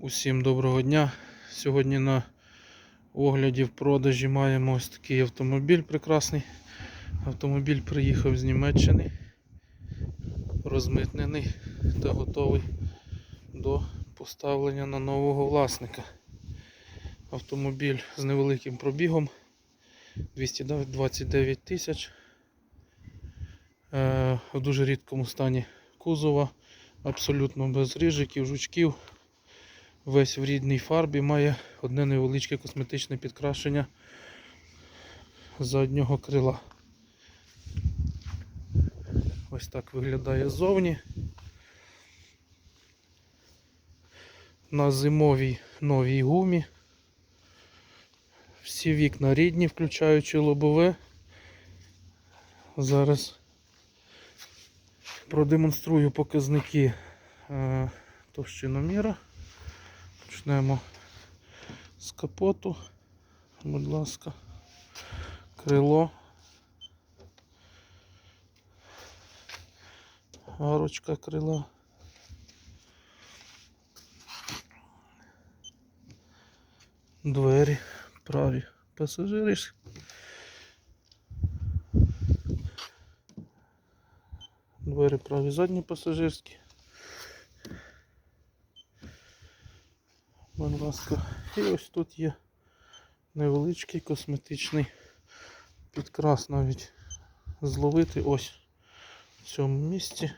Усім доброго дня. Сьогодні на огляді в продажі маємо ось такий автомобіль прекрасний. Автомобіль приїхав з Німеччини, розмитнений та готовий до поставлення на нового власника. Автомобіль з невеликим пробігом 229 тисяч. Е, В дуже рідкому стані кузова, абсолютно без рижиків, жучків весь в рідній фарбі, має одне невеличке косметичне підкрашення заднього крила. Ось так виглядає ззовні. На зимовій новій гумі. Всі вікна рідні, включаючи лобове. Зараз продемонструю показники е, товщиноміра. Почнемо з капоту. Будь ласка, крило. Гарочка крила. Двері праві пасажири. Двері праві задні пасажирські. Будь ласка. І ось тут є невеличкий косметичний підкрас навіть зловити ось в цьому місці.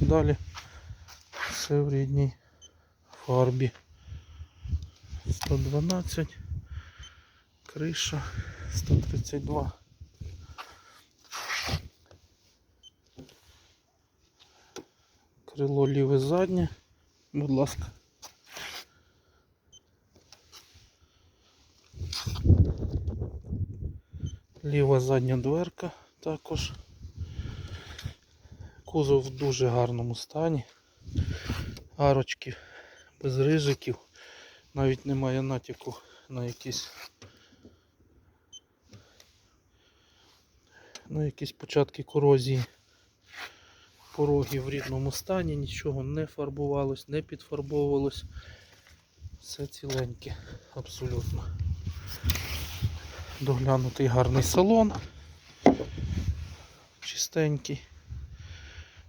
Далі все в рідній фарбі. 112, криша 132. Крило ліве заднє, будь ласка. Ліва задня дверка також. Кузов в дуже гарному стані. Арочки без рижиків. Навіть немає натяку на якісь на якісь початки корозії пороги в рідному стані, нічого не фарбувалось, не підфарбовувалось. Все ціленьке, абсолютно. Доглянутий гарний салон. Чистенький.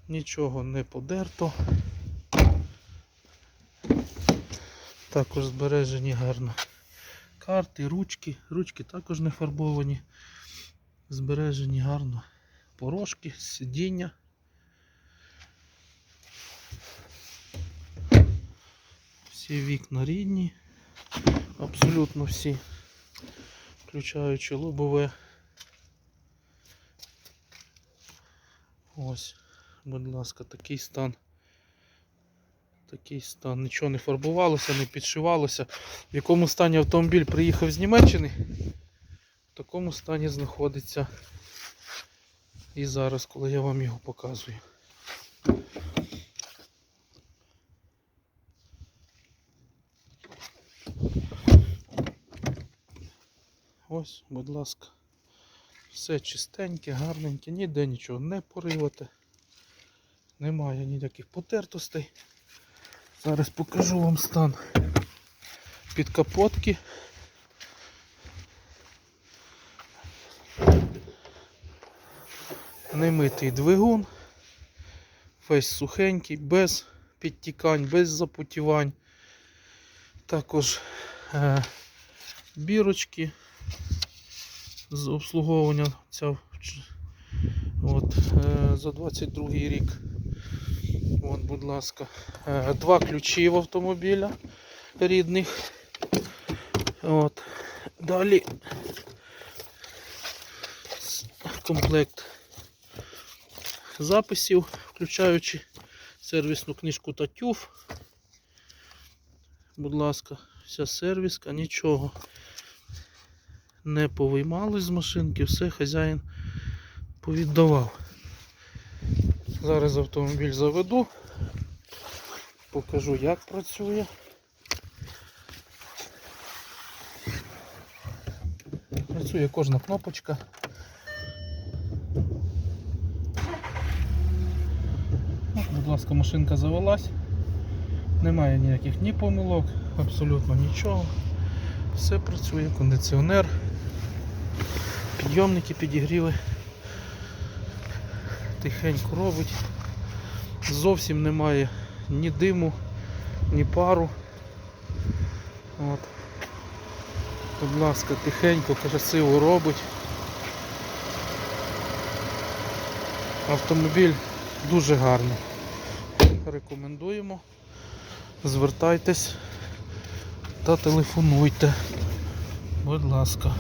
Нічого не подерто. Також збережені гарно карти, ручки. Ручки також не фарбовані. Збережені гарно порожки, сидіння. Всі вікна рідні, абсолютно всі, включаючи лобове. Ось, будь ласка, такий стан. Такий стан. Нічого не фарбувалося, не підшивалося. В якому стані автомобіль приїхав з Німеччини, в такому стані знаходиться і зараз, коли я вам його показую. Ось, будь ласка. Все чистеньке, гарненьке, ніде нічого не поривати. Немає ніяких потертостей. Зараз покажу вам стан під капотки. Немитий двигун. Весь сухенький, без підтікань, без запотівань. Також е, бірочки з обслуговування ця от, е, за 22 рік. От, будь ласка. Е, Два ключі в автомобіля рідних. От. Далі комплект записів, включаючи сервісну книжку та тюф. Будь ласка, вся сервіска, нічого не повиймалось з машинки, все хазяїн повіддавав. Зараз автомобіль заведу, покажу як працює. Працює кожна кнопочка. Будь ласка, машинка завелась. Немає ніяких ні помилок, абсолютно нічого. Все працює, кондиціонер, підйомники підігріли. Тихенько робить. Зовсім немає ні диму, ні пару. От. Будь ласка, тихенько, красиво робить. Автомобіль дуже гарний. Рекомендуємо. Звертайтесь та телефонуйте. Будь ласка.